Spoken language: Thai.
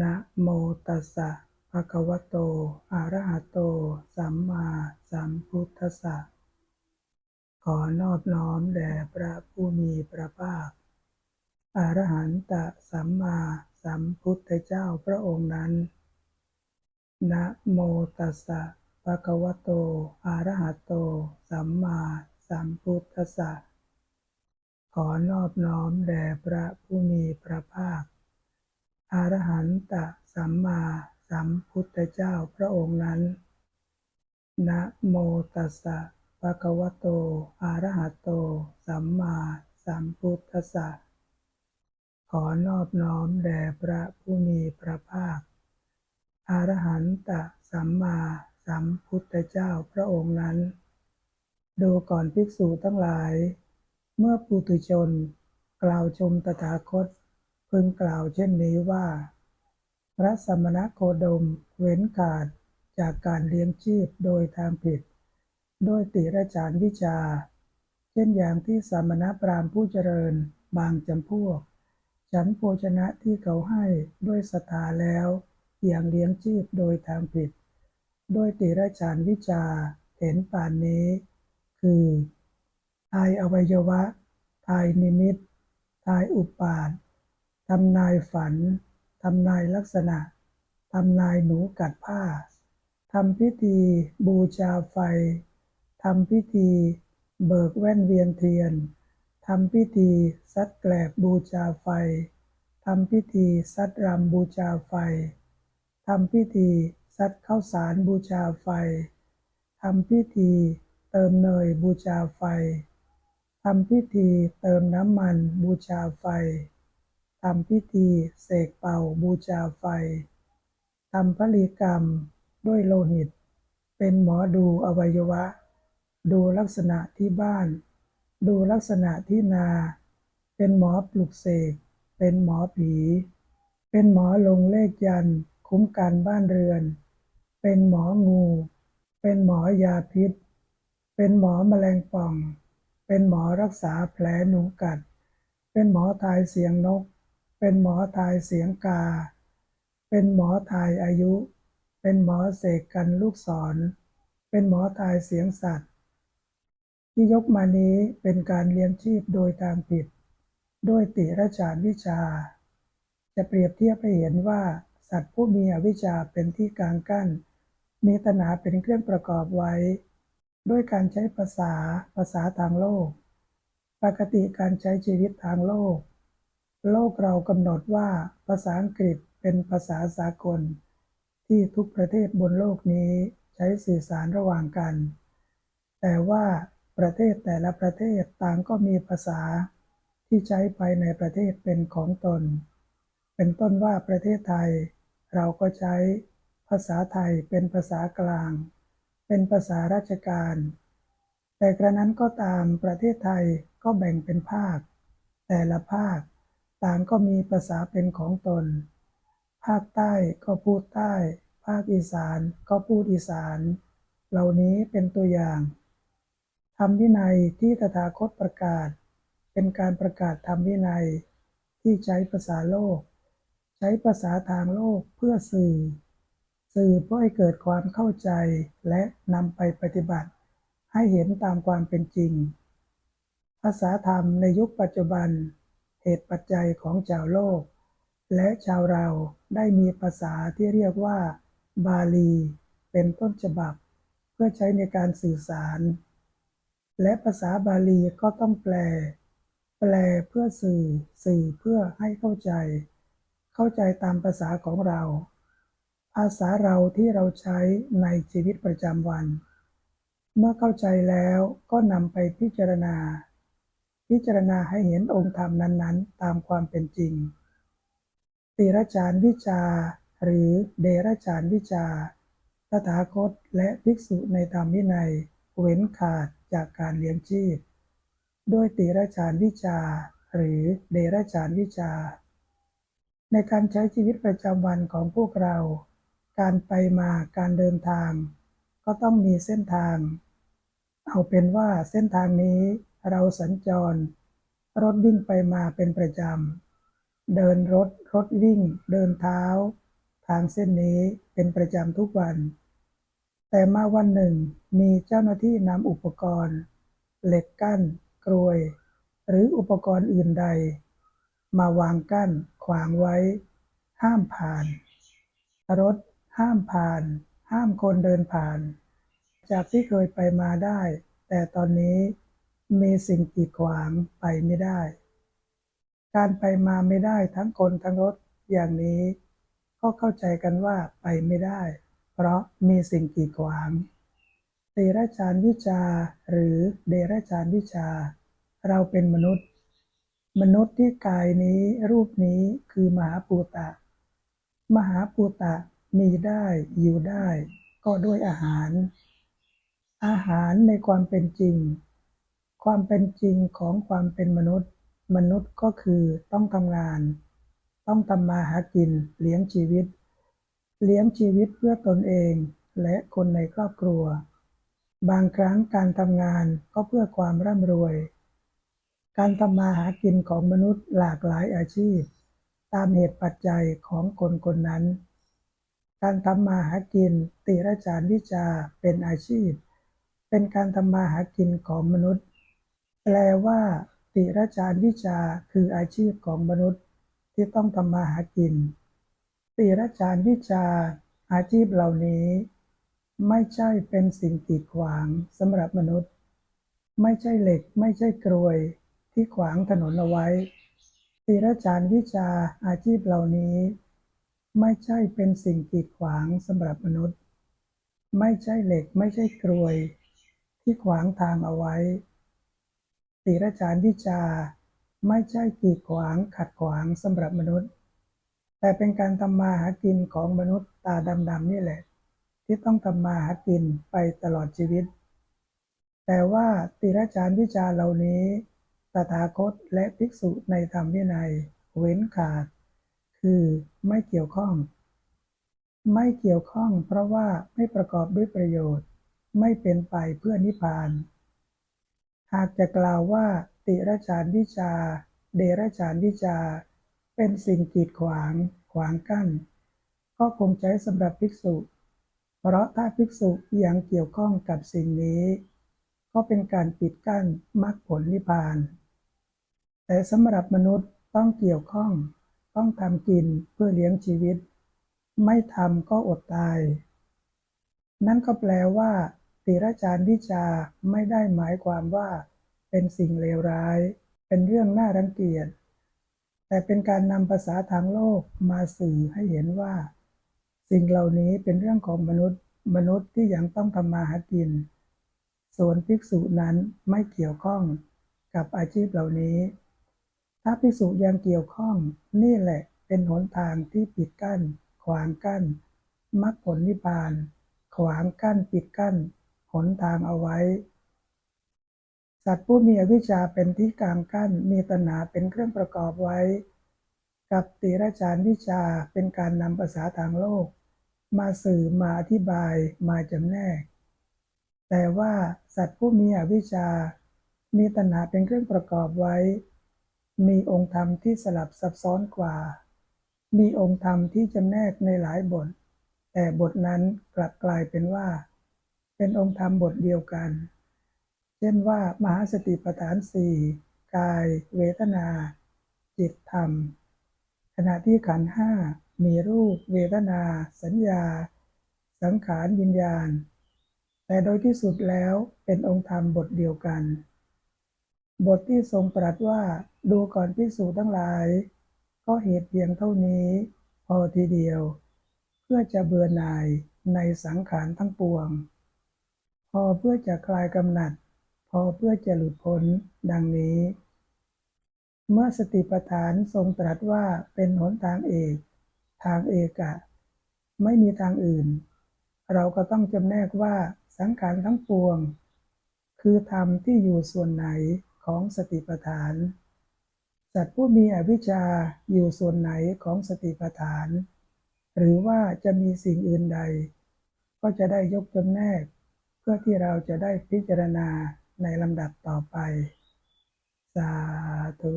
นะโมตัสสะ ภะคะวะโต อะระหะโต สัมมาสัมพุทธัสสะ ขอนอบน้อมแด่พระผู้มีพระภาค อรหันตสัมมาสัมพุทธเจ้าพระองค์นั้น นะโมตัสสะ ภะคะวะโต อะระหะโต สัมมาสัมพุทธัสสะ ขอนอบน้อมแด่พระผู้มีพระภาค อรหันตสัมมาสัมพุทธเจ้าพระองค์นั้น นะโมตัสสะภะคะวะโต อะระหะโต สัมมาสัมพุทธัสสะ ขอนอบน้อมแด่พระผู้มีพระภาค อรหันตสัมมาสัมพุทธเจ้าพระองค์นั้น ดูก่อนภิกษุทั้งหลาย เมื่อปุถุชน กล่าวชมตถาคต พึงกล่าวเช่นนี้ว่า พระสมณโคดมเว้นขาดจากการเลี้ยงชีพโดยทางผิดโดยติรจารวิชา เช่นอย่างที่สมณพราหมณ์ผู้เจริญบางจำพวก ฉันโภชนะที่เขาให้ด้วยศรัทธาแล้วอย่างเลี้ยงชีพโดยทางผิดโดยติรจารวิชาเห็นป่านนี้ คือทายอวัยวะ ทายนิมิต ทายอุปาท ทำนายฝัน ทำนายลักษณะ ทำนายหนูกัดผ้า ทำพิธีบูชาไฟ ทำพิธีเบิกแว่นเวียนเทียน ทำพิธีซัดแกลบบูชาไฟ ทำพิธีซัดรำบูชาไฟ ทำพิธีซัดข้าวสารบูชาไฟ ทำพิธีเติมเนยบูชาไฟ ทำพิธีเติมน้ำมันบูชาไฟ ทำพิธีเสกเป่าบูชาไฟ ทำพลีกรรมด้วยโลหิต เป็นหมอดูอวัยวะ ดูลักษณะที่บ้าน ดูลักษณะที่นา เป็นหมอปลุกเสก เป็นหมอผี เป็นหมอลงเลขยัน คุ้มกันบ้านเรือน เป็นหมองู เป็นหมอยาพิษ เป็นหมอแมลงป่อง เป็นหมอรักษาแผลหนูกัด เป็นหมอทายเสียงนก เป็นหมอทายเสียงกา เป็นหมอทายอายุ เป็นหมอเสกกันลูกศร เป็นหมอทายเสียงสัตว์ ที่ยกมานี้เป็นการเลี้ยงชีพโดยทางผิด ด้วยติรจารวิชา จะเปรียบเทียบให้เห็นว่าสัตว์ผู้มีอวิชชาเป็นที่กลางกั้น มีตนาเป็นเครื่องประกอบไว้ ด้วยการใช้ภาษาภาษาทางโลก ปกติการใช้ชีวิตทางโลก โลกเรากำหนดว่าภาษาอังกฤษเป็นภาษาสากล ที่ทุกประเทศบนโลกนี้ใช้สื่อสารระหว่างกัน แต่ว่าประเทศแต่ละประเทศต่างก็มีภาษาที่ใช้ภายในประเทศเป็นของตน เป็นต้นว่าประเทศไทย เราก็ใช้ภาษาไทยเป็นภาษากลาง เป็นภาษาราชการ แต่กระนั้นก็ตามประเทศไทยก็แบ่งเป็นภาค แต่ละภาค ต่างก็มีภาษาเป็นของตน ภาคใต้ก็พูดใต้ ภาคอีสานก็พูดอีสาน เหล่านี้เป็นตัวอย่างธรรมวินัยที่ตถาคตประกาศ เป็นการประกาศธรรมวินัย ที่ใช้ภาษาโลก ใช้ภาษาทางโลกเพื่อสื่อ สื่อเพื่อให้เกิดความเข้าใจและนำไปปฏิบัติ ให้เห็นตามความเป็นจริง ภาษาธรรมในยุคปัจจุบัน เหตุปัจจัยของชาวโลก และชาวเราได้มีภาษาที่เรียกว่า บาลี เป็นต้นฉบับ เพื่อใช้ในการสื่อสาร และภาษาบาลีก็ต้องแปล แปลเพื่อสื่อ สื่อเพื่อให้เข้าใจ เข้าใจตามภาษาของเรา ภาษาเราที่เราใช้ในชีวิตประจำวัน เมื่อเข้าใจแล้วก็นำไปพิจารณา พิจารณาให้เห็นองค์ธรรมนั้นๆ ตามความเป็นจริง ติรจารวิชาหรือเดรจารวิชาตถาคตและภิกษุในธรรมวินัย เว้นขาดจากการเลี้ยงชีพ ด้วยติรจารวิชาหรือเดรจารวิชาในการใช้ชีวิตประจำวันของพวกเรา การไปมาการเดินทาง ก็ต้องมีเส้นทาง เอาเป็นว่าเส้นทางนี้ เราสัญจร รถวิ่งไปมาเป็นประจำ เดินรถ รถวิ่ง เดินเท้า ทางเส้นนี้เป็นประจำทุกวัน แต่มาวันหนึ่งมีเจ้าหน้าที่นำอุปกรณ์ เหล็กกั้น กรวย หรืออุปกรณ์อื่นใด มาวางกั้น ขวางไว้ ห้ามผ่าน รถ ห้ามผ่าน ห้ามคนเดินผ่าน จากที่เคยไปมาได้ แต่ตอนนี้ มีสิ่งกีดขวางไปไม่ได้ การไปมาไม่ได้ทั้งคนทั้งรถอย่างนี้ ก็เข้าใจกันว่าไปไม่ได้ เพราะมีสิ่งกีดขวางเดรัจฉานวิชาหรือเดรัจฉานวิชา เราเป็นมนุษย์ มนุษย์ที่กายนี้รูปนี้คือมหาปูตะ มหาปูตะมีได้อยู่ได้ ก็ด้วยอาหาร อาหารในความเป็นจริง ความเป็นจริงของความเป็นมนุษย์ มนุษย์ก็คือต้องทำงาน ต้องทำมาหากิน เลี้ยงชีวิต เลี้ยงชีวิตเพื่อตนเองและคนในครอบครัว บางครั้งการทำงานก็เพื่อความร่ำรวย การทำมาหากินของมนุษย์หลากหลายอาชีพ ตามเหตุปัจจัยของคนคนนั้น การทำมาหากินติราจารวิชาเป็นอาชีพ เป็นการทำมาหากินของมนุษย์ แปลว่า ติรจารวิชาคืออาชีพของมนุษย์ที่ต้องทำมาหากิน ติรจารวิชา อาชีพเหล่านี้ ไม่ใช่เป็นสิ่งกีดขวางสำหรับมนุษย์ ไม่ใช่เหล็ก ไม่ใช่กรวยที่ขวางถนนเอาไว้ ติรจารวิชาอาชีพเหล่านี้ ไม่ใช่เป็นสิ่งกีดขวางสำหรับมนุษย์ ไม่ใช่เหล็ก ไม่ใช่กรวย ที่ขวางทางเอาไว้ ติรจารวิชา ไม่ใช่กีดขวางขัดขวางสำหรับมนุษย์ แต่เป็นการทำมาหากินของมนุษย์ตาดำๆนี่แหละ ที่ต้องทำมาหากินไปตลอดชีวิต แต่ว่าติรจารวิชาเหล่านี้ตถาคตและภิกษุในธรรมวินัยเว้นขาด คือไม่เกี่ยวข้อง ไม่เกี่ยวข้องเพราะว่าไม่ประกอบด้วยประโยชน์ ไม่เป็นไปเพื่อนิพพาน หากจะกล่าวว่า ติรจารวิชา เดรจารวิชา เป็นสิ่งกีดขวาง ขวางกั้น ก็คงใช้สำหรับภิกษุ เพราะถ้าภิกษุยังเกี่ยวข้องกับสิ่งนี้ ก็เป็นการปิดกั้นมรรคผลนิพพาน แต่สำหรับมนุษย์ต้องเกี่ยวข้อง ต้องทำกินเพื่อเลี้ยงชีวิต ไม่ทำก็อดตาย นั่นก็แปลว่า ติรจารวิชาไม่ได้หมายความว่าเป็นสิ่งเลวร้าย เป็นเรื่องน่ารังเกียจ แต่เป็นการนำภาษาทางโลกมาสื่อให้เห็นว่า สิ่งเหล่านี้เป็นเรื่องของมนุษย์ มนุษย์ที่ยังต้องทำมาหากิน ส่วนภิกษุนั้นไม่เกี่ยวข้องกับอาชีพเหล่านี้ ถ้าภิกษุยังเกี่ยวข้องนี่แหละเป็นหนทางที่ปิดกั้น ขวางกั้นมรรคผลนิพพาน ขวางกั้นปิดกั้น หนทางเอาไว้ สัตว์ผู้มีอวิชชาเป็นที่กลางกั้นมีตัณหาเป็นเครื่องประกอบไว้ กับติรจารวิชาเป็นการนำภาษาทางโลก มาสื่อมาอธิบายมาจำแนก แต่ว่าสัตว์ผู้มีอวิชชา มีตัณหาเป็นเครื่องประกอบไว้ มีองค์ธรรมที่สลับซับซ้อนกว่า มีองค์ธรรมที่จำแนกในหลายบทแต่บทนั้นกลับกลายเป็นว่า เป็นองค์ธรรมบทเดียวกัน เช่นว่ามหาสติปัฏฐานสี่กาย เวทนา จิตธรรม ขณะที่ขันห้ามีรูป เวทนา สัญญา สังขารวิญญาณ แต่โดยที่สุดแล้วเป็นองค์ธรรมบทเดียวกัน บทที่ทรงตรัสว่าดูก่อนภิกษุทั้งหลาย ก็เหตุเพียงเท่านี้ พอทีเดียว เพื่อจะเบื่อหน่ายในสังขารทั้งปวง พอเพื่อจะคลายกำหนัด พอเพื่อจะหลุดพ้นดังนี้ เมื่อสติปัฏฐานทรงตรัสว่าเป็นหนทางเอก ทางเอกะ ไม่มีทางอื่น เราก็ต้องจำแนกว่าสังขารทั้งปวง คือธรรมที่อยู่ส่วนไหนของสติปัฏฐาน สัตว์ผู้มีอวิชชาอยู่ส่วนไหนของสติปัฏฐาน หรือว่าจะมีสิ่งอื่นใด ก็จะได้ยกจำแนก พื่อที่เราจะได้พิจารณาในลำดับต่อไป สาธุ